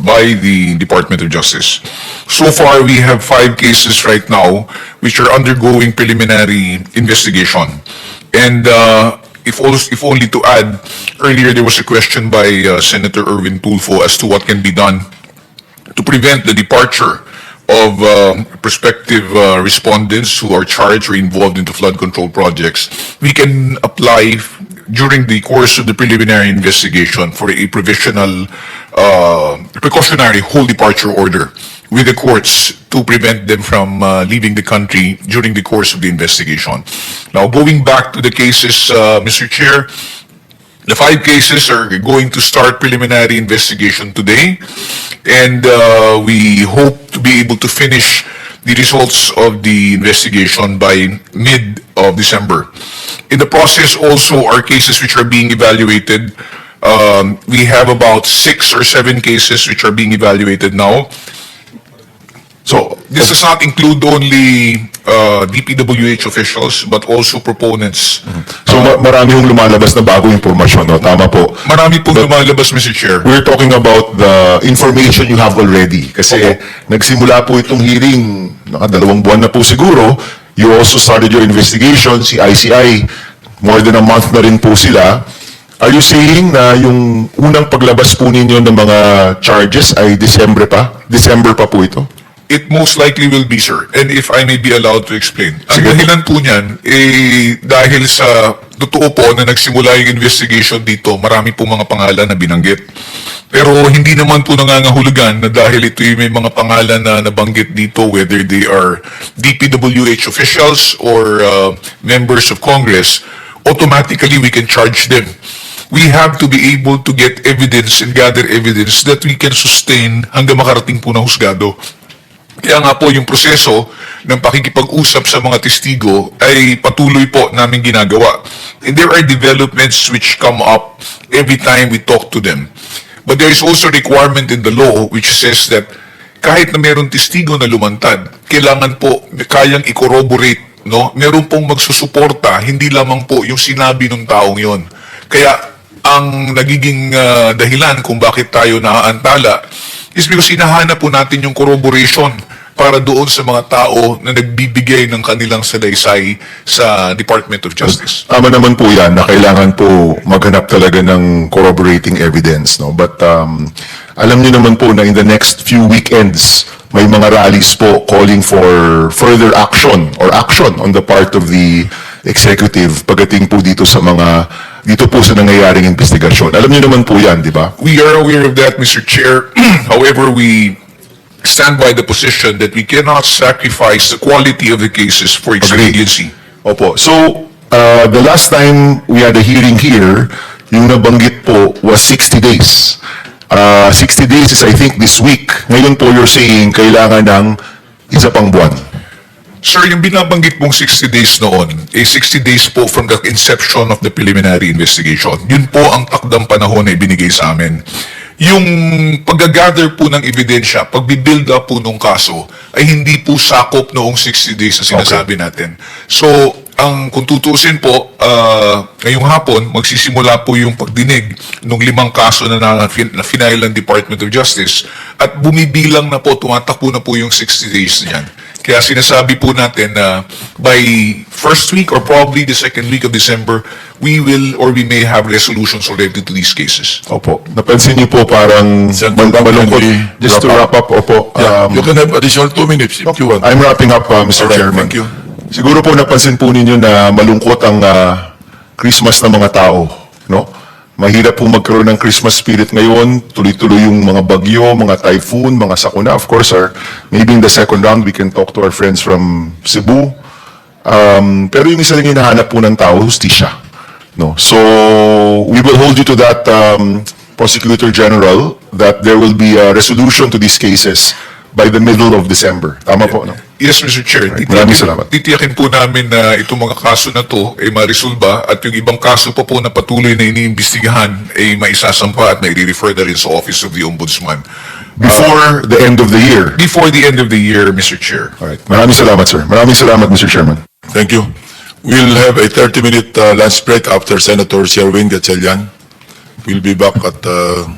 by the Department of Justice. So far, we have five cases right now which are undergoing preliminary investigation. And uh, if, also, if only to add, earlier there was a question by uh, Senator Erwin Tulfo as to what can be done to prevent the departure of uh, prospective uh, respondents who are charged or involved into flood control projects, we can apply during the course of the preliminary investigation for a provisional uh, precautionary whole departure order with the courts to prevent them from uh, leaving the country during the course of the investigation. Now, going back to the cases, uh, Mr. Chair, the five cases are going to start preliminary investigation today, and uh, we hope to be able to finish the results of the investigation by mid of December. In the process, also are cases which are being evaluated. Um, we have about six or seven cases which are being evaluated now. So this does not include only uh, DPWH officials, but also proponents. So ma- marami yung lumalabas na bagong impormasyon, no? Tama po. Marami pong lumalabas, Mr. Chair. We're talking about the information you have already. Kasi nagsimula po itong hearing, nakadalawang buwan na po siguro. You also started your investigation, si ICI, more than a month na rin po sila. Are you saying na yung unang paglabas po ninyo ng mga charges ay December pa? December pa po ito? It most likely will be, sir. And if I may be allowed to explain. Ang Sige dahilan po niyan, eh, dahil sa totoo po na nagsimula yung investigation dito, marami po mga pangalan na binanggit. Pero hindi naman po nangangahulugan na dahil ito yung may mga pangalan na nabanggit dito, whether they are DPWH officials or uh, members of Congress, automatically we can charge them. We have to be able to get evidence and gather evidence that we can sustain hanggang makarating po ng husgado. Kaya nga po yung proseso ng pakikipag-usap sa mga testigo ay patuloy po namin ginagawa. And there are developments which come up every time we talk to them. But there is also requirement in the law which says that kahit na meron testigo na lumantad, kailangan po kayang i-corroborate, no? Meron pong magsusuporta, hindi lamang po yung sinabi ng taong yon. Kaya ang nagiging ah, dahilan kung bakit tayo naaantala is because hinahanap po natin yung corroboration para doon sa mga tao na nagbibigay ng kanilang salaysay sa Department of Justice. Tama naman po yan na kailangan po maghanap talaga ng corroborating evidence. No? But um, alam niyo naman po na in the next few weekends, may mga rallies po calling for further action or action on the part of the executive pagdating po dito sa mga dito po sa nangyayaring investigasyon. Alam niyo naman po yan, di ba? We are aware of that, Mr. Chair. However, we stand by the position that we cannot sacrifice the quality of the cases for expediency. Opo. So, uh, the last time we had a hearing here, yung nabanggit po was 60 days. Uh, 60 days is I think this week. Ngayon po you're saying kailangan ng isa pang buwan. Sir, yung binabanggit mong 60 days noon, eh 60 days po from the inception of the preliminary investigation. Yun po ang takdang panahon na ibinigay sa amin. Yung pag-gather po ng ebidensya, pag-build up po ng kaso, ay hindi po sakop noong 60 days na sinasabi natin. So, ang kung tutusin po, ah, ngayong hapon, magsisimula po yung pagdinig ng limang kaso na, na, na final ng Department of Justice at bumibilang na po, tumatakbo na po yung 60 days niyan. Kaya sinasabi po natin na by first week or probably the second week of December, we will or we may have resolutions related to these cases. Opo. Napansin niyo po parang malungkot. Just to wrap up, opo. Yeah, um, you can have additional two minutes if you want. I'm wrapping up, uh, Mr. Alright, Chairman. thank you. Siguro po napansin po ninyo na malungkot ang uh, Christmas ng mga tao? Mahirap po magkaroon ng Christmas spirit ngayon, tuloy-tuloy yung mga bagyo, mga typhoon, mga sakuna. Of course, sir, maybe in the second round, we can talk to our friends from Cebu. Um, pero yung isa lang hinahanap po ng tao, hustisya. No? So, we will hold you to that, um, Prosecutor General, that there will be a resolution to these cases by the middle of December. Tama po, no? Yes, Mr. Chair. Maraming salamat. Titiyakin po namin na itong mga kaso na to ay marisolba at yung ibang kaso pa po na patuloy na iniimbestigahan ay maisasampa at maire-refer na rin sa Office of the Ombudsman. Before the end of the year. Before the end of the year, Mr. Chair. Alright. Maraming salamat, sir. Maraming salamat, Mr. Chairman. Thank you. We'll have a 30-minute uh, lunch break after Senator Sherwin Gatchalian. We'll be back at, uh,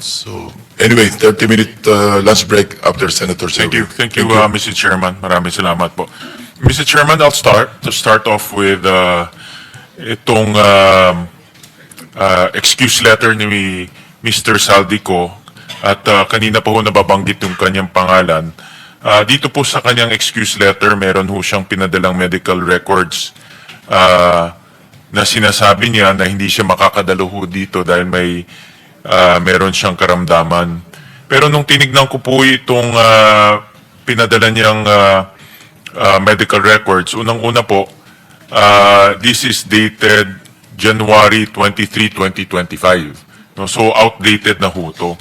so, Anyway, 30-minute uh, lunch break after Senator. Thank you. Thank you, uh, Mr. Chairman. Maraming salamat po. Mr. Chairman, I'll start, to start off with uh, itong um, uh, excuse letter ni Mr. Saldico at uh, kanina pa ho nababanggit yung kanyang pangalan. Uh, dito po sa kanyang excuse letter, meron ho siyang pinadalang medical records uh, na sinasabi niya na hindi siya makakadalo ho dito dahil may ah, meron siyang karamdaman. Pero nung tinignan ko po itong ah, pinadala niyang ah, ah, medical records, unang-una po, ah, this is dated January 23, 2025. No, so outdated na ho to.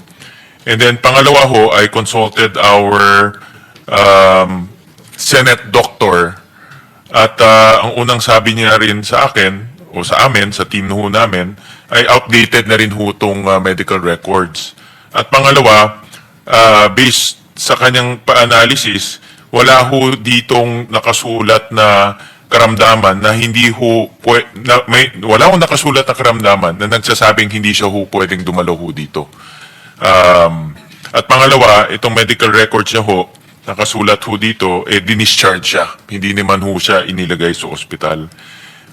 And then pangalawa ho, I consulted our um, Senate doctor at ah, ang unang sabi niya rin sa akin, o sa amin, sa team ho namin, ay outdated na rin ho itong ah, medical records. At pangalawa, ah, based sa kanyang pa-analysis, wala ho ditong nakasulat na karamdaman na hindi ho, na, may, wala ho nakasulat na karamdaman na nagsasabing hindi siya ho pwedeng dumalo ho dito. Um, at pangalawa, itong medical record niya ho, nakasulat ho dito, eh, dinischarge siya. Hindi naman ho siya inilagay sa ospital.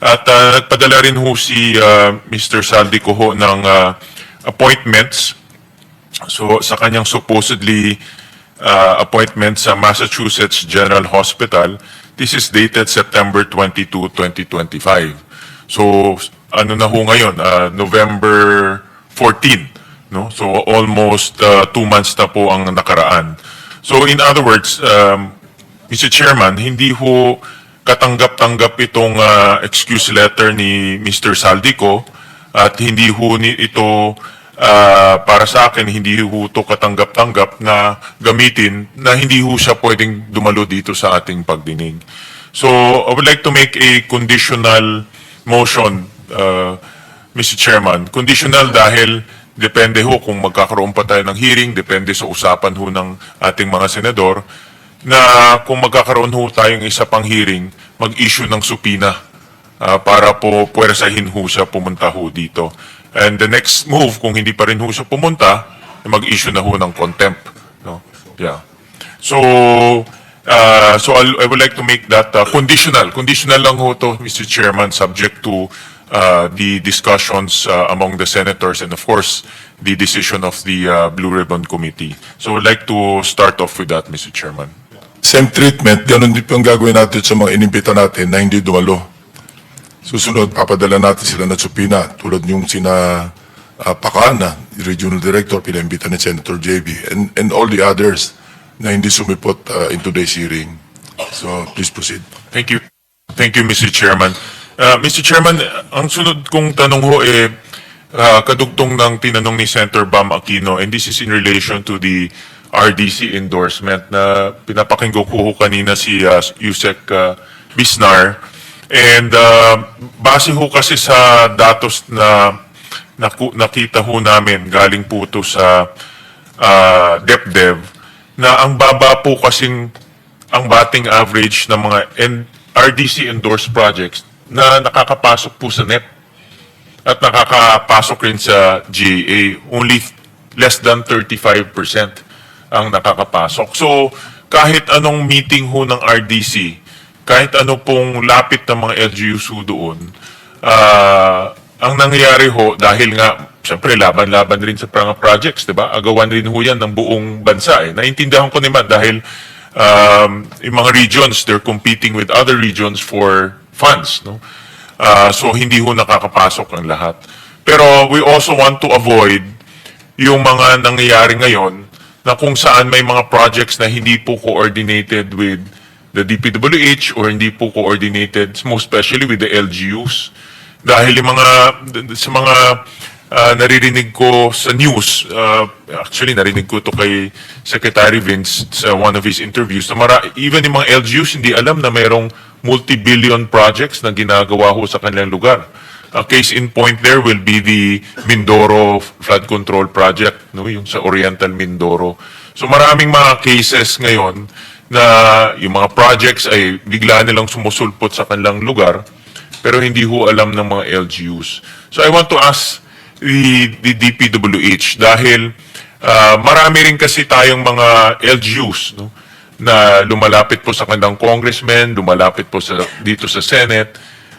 At ah, nagpadala rin ho si ah, Mr. Saldico ho ng ah, appointments So sa kanyang supposedly uh, appointment sa Massachusetts General Hospital, this is dated September 22, 2025. So ano na ho ngayon, uh, November 14, no? So almost uh, two months na po ang nakaraan. So in other words, um, Mr. Chairman, hindi ho katanggap-tanggap itong uh, excuse letter ni Mr. Saldico at hindi ho ito ah, para sa akin, hindi ho ito katanggap-tanggap na gamitin na hindi ho siya pwedeng dumalo dito sa ating pagdinig. So, I would like to make a conditional motion, uh, Mr. Chairman. Conditional dahil depende ho kung magkakaroon pa tayo ng hearing, depende sa usapan ho ng ating mga senador, na kung magkakaroon ho tayong isa pang hearing, mag-issue ng supina ah, para po puwersahin ho siya pumunta ho dito. And the next move, kung hindi pa rin ho siya pumunta, mag-issue na ho ng contempt. No? Yeah. So, uh, so I'll, I would like to make that uh, conditional. Conditional lang ho to, Mr. Chairman, subject to uh, the discussions uh, among the senators and of course, the decision of the uh, Blue Ribbon Committee. So I'd like to start off with that, Mr. Chairman. Same treatment, ganun din po ang gagawin natin sa mga inimbita natin na hindi dumalo. Susunod, papadala natin sila ng supina tulad yung sina uh, Pakana, Regional Director, pinaimbita ni Senator JB, and, and all the others na hindi sumipot uh, in today's hearing. So, please proceed. Thank you. Thank you, Mr. Chairman. Uh, Mr. Chairman, ang sunod kong tanong ho eh, uh, kadugtong ng tinanong ni Senator Bam Aquino, and this is in relation to the RDC endorsement na pinapakinggan ko kanina si uh, Yusek uh, Bisnar. And uh, base ho kasi sa datos na naku, nakita ho namin galing po to sa uh, DepDev na ang baba po kasing ang batting average ng mga RDC endorsed projects na nakakapasok po sa NEP at nakakapasok rin sa GAA. Only less than 35% ang nakakapasok. So, kahit anong meeting ho ng RDC, kahit ano pong lapit ng mga LGUs ho doon, ah, ang nangyayari ho, dahil nga, siyempre, laban-laban rin sa mga projects, di ba? Agawan rin ho yan ng buong bansa. Eh. Naintindihan ko naman dahil um, yung mga regions, they're competing with other regions for funds. No? Ah, so, hindi ho nakakapasok ang lahat. Pero we also want to avoid yung mga nangyayari ngayon na kung saan may mga projects na hindi po coordinated with the DPWH or hindi po coordinated, most especially with the LGUs. Dahil yung mga, sa mga ah, naririnig ko sa news, ah, actually narinig ko to kay Secretary Vince sa one of his interviews, na mara, even yung mga LGUs hindi alam na mayroong multi-billion projects na ginagawa ho sa kanilang lugar. A case in point there will be the Mindoro Flood Control Project, no, yung sa Oriental Mindoro. So maraming mga cases ngayon na yung mga projects ay bigla nilang sumusulpot sa kanilang lugar pero hindi ho alam ng mga LGUs. So I want to ask the, the DPWH dahil ah, marami rin kasi tayong mga LGUs, no? na lumalapit po sa kanilang congressmen, lumalapit po sa, dito sa Senate.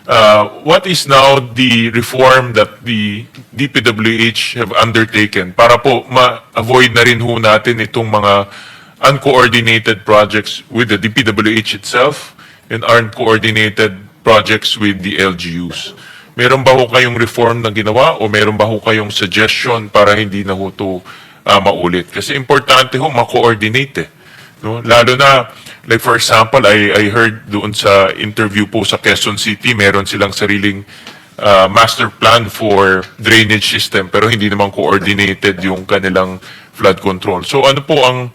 Uh, what is now the reform that the DPWH have undertaken para po ma-avoid na rin ho natin itong mga uncoordinated projects with the DPWH itself and uncoordinated projects with the LGUs. Meron ba ho kayong reform na ginawa o meron ba ho kayong suggestion para hindi na ho ito ah, maulit? Kasi importante ho ma-coordinate eh. No? Lalo na, like for example, I, I heard doon sa interview po sa Quezon City, meron silang sariling uh, master plan for drainage system pero hindi naman coordinated yung kanilang flood control. So ano po ang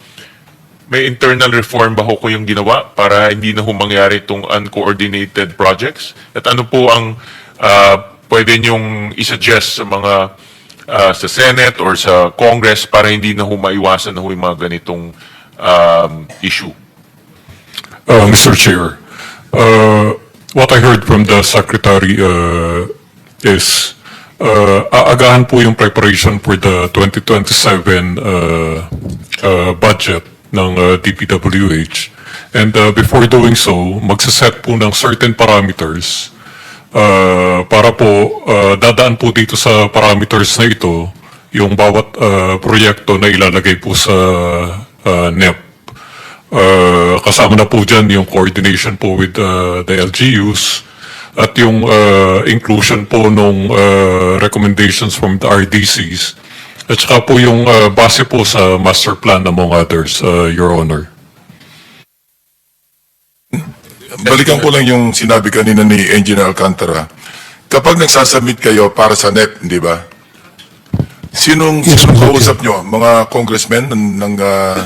may internal reform ba ho ko yung ginawa para hindi na ho mangyari itong uncoordinated projects? At ano po ang uh, pwede niyong isuggest sa mga uh, sa Senate or sa Congress para hindi na ho maiwasan na ho yung mga ganitong um, issue? Uh, Mr. Chair, uh, what I heard from the Secretary uh, is uh, aagahan po yung preparation for the 2027 uh, uh, budget ng uh, DPWH. And uh, before doing so, magsaset po ng certain parameters uh, para po uh, dadaan po dito sa parameters na ito yung bawat uh, proyekto na ilalagay po sa uh, NEP. Uh, kasama na po dyan yung coordination po with uh, the LGUs at yung uh, inclusion po nung uh, recommendations from the RDCs at saka po yung uh, base po sa master plan among others, uh, Your Honor. Balikan ko lang yung sinabi kanina ni Engineer Alcantara. Kapag nagsasubmit kayo para sa NEP, di ba? Sinong, sinong kausap nyo? Mga congressmen ng, ng, ah,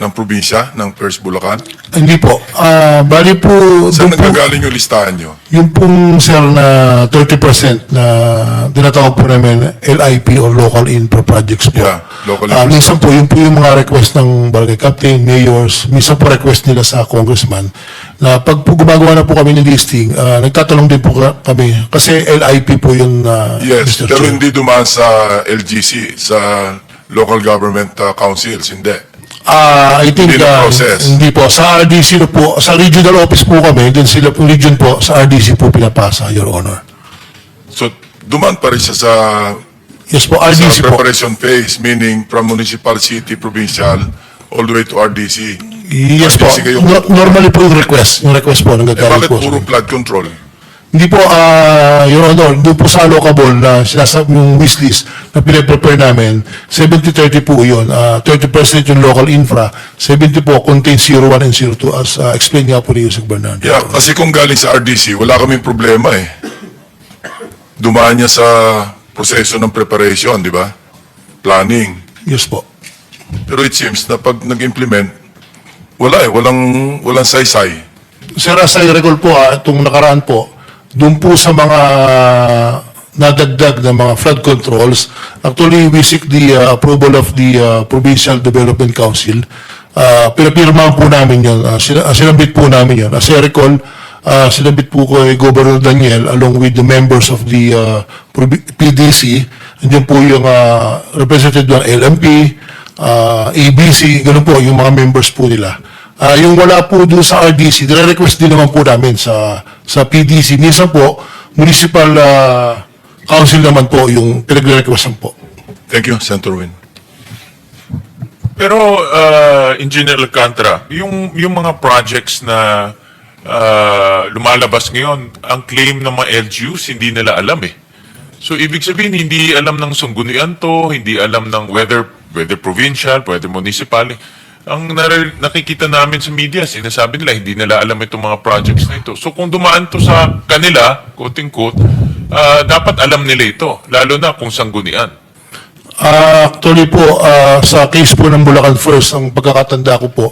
ng probinsya, ng First Bulacan? Hindi po. Ah, bali po, Saan doon po, nagagaling yung listahan nyo? yung pong sir na 30% na tinatawag po namin LIP or Local Infra Projects po. Yeah, local Ah, infra. minsan po, yun po yung mga request ng barangay captain, mayors, minsan po request nila sa congressman na pag po gumagawa na po kami ng listing, ah, nagtatanong din po ka- kami kasi LIP po yun na Yes, Mr. pero Chair. hindi dumaan sa LGC, sa local government ah, councils, hindi. Ah, I think Hindi ah, na process. hindi po sa RDC na po, sa regional office po kami, then sila po region po sa RDC po pinapasa, Your Honor. So, dumaan pa rin siya sa, Yes po, sa RDC po. preparation phase, meaning from municipal, city, provincial, all the way to RDC. Yes po. RDC kayo. No- normally po yung request, yung request po Eh, nanggagaling bakit po. puro flood control? Hindi po, ah, Your Honor, doon po sa allocable na sinasabi yung wishlist na pinaprepare namin, 70-30 po yun. Ah, 30% yung local infra, 70 po contains 01 and 02 as ah, explained nga po ni Yusek Bernardo. Yeah, kasi kung galing sa RDC, wala kaming problema eh. Dumaan niya sa proseso ng preparation, di ba? Planning. Yes po. Pero it seems na pag nag-implement, wala eh, walang, walang saysay. Sir, as I recall po, ah, itong nakaraan po, doon po sa mga nadagdag na mga flood controls, actually we seek the ah, approval of the ah, Provincial Development Council. Uh, pinapirmahan po namin yun. Uh, sinabit po namin yun. As I recall, uh, sinabit po ko kay Governor Daniel along with the members of the Provi- PDC. Andiyan po yung ah, representative ng LMP, ah, ABC, ganun po yung mga members po nila. Ah, yung wala po doon sa RDC, dire-request din naman po namin sa sa PDC. Minsan po, municipal ah, council naman po yung pinagre-requestan po. Thank you, Senator Win. Pero, uh, Engineer Alcantara, yung, yung mga projects na uh, lumalabas ngayon, ang claim ng mga LGUs, hindi nila alam eh. So, ibig sabihin, hindi alam ng sunggunian to, hindi alam ng whether, whether provincial, whether municipal. Ang nare- nakikita namin sa media, sinasabi nila, hindi nila alam itong mga projects na ito. So, kung dumaan to sa kanila, quote-unquote, uh, dapat alam nila ito, lalo na kung sanggunian. Ah, actually po, ah, sa case po ng Bulacan First, ang pagkakatanda ko po,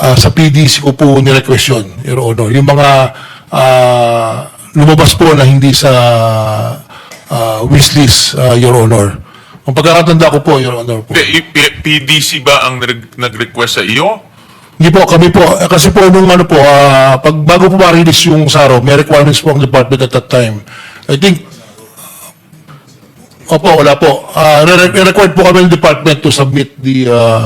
ah, sa PDC ko po ni-request yun, Your Honor. Yung mga ah, lumabas po na hindi sa ah, wishlist, ah, Your Honor. Ang pagkakatanda ko po, Your Honor po. Hindi, P- PDC ba ang nag- nag-request sa iyo? Hindi po, kami po, eh, kasi po nung ano po, ah, pag bago po ma-release yung SARO, may requirements po ang department at that time. I think, Opo, wala po. Uh, re- required po kami ng department to submit the uh,